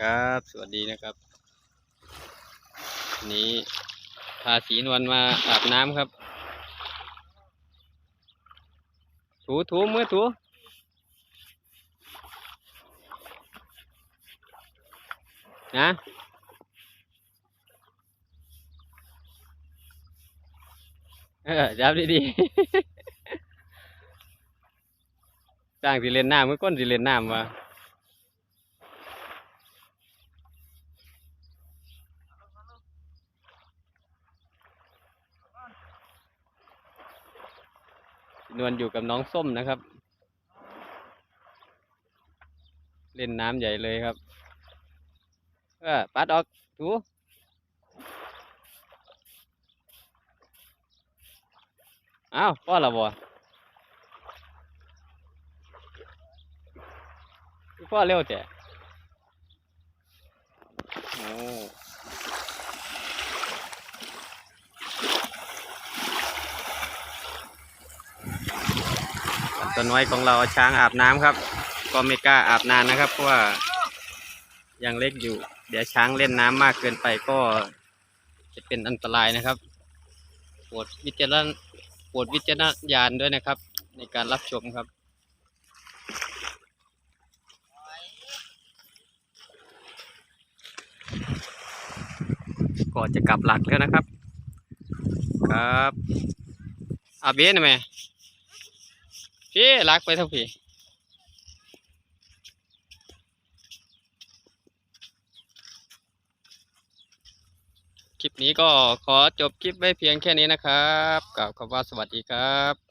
ครับ สวัสดีนะครับ นี้พาสีนวลมาอาบน้ำครับ ถูถูมือถูนะเออจับดีๆจ้างสิเล่นน้ำมือก้นสิเล่นน้ำวะ นวลอยู่กับน้องส้มนะครับ เล่นน้ำใหญ่เลยครับเออปัดออกถูอ้าวพ่อละบ่คือพ่อเร็วแต่โอ้ ตัวน้อยของเราช้างอาบน้ำครับ ก็ไม่กล้าอาบนานนะครับ เพราะว่ายังเล็กอยู่ เดี๋ยวช้างเล่นน้ำมากเกินไปก็จะเป็นอันตรายนะครับโปรดวิจารณโปรดวิจารณญาณด้วยนะครับ ในการรับชมครับก็จะกลับหลักแล้วนะครับ ครับอาเบนไหม พี่ลักไปทั้งพี่คลิปนี้ก็ขอจบคลิปไว้เพียงแค่นี้นะครับกล่าวคำว่าสวัสดีครับ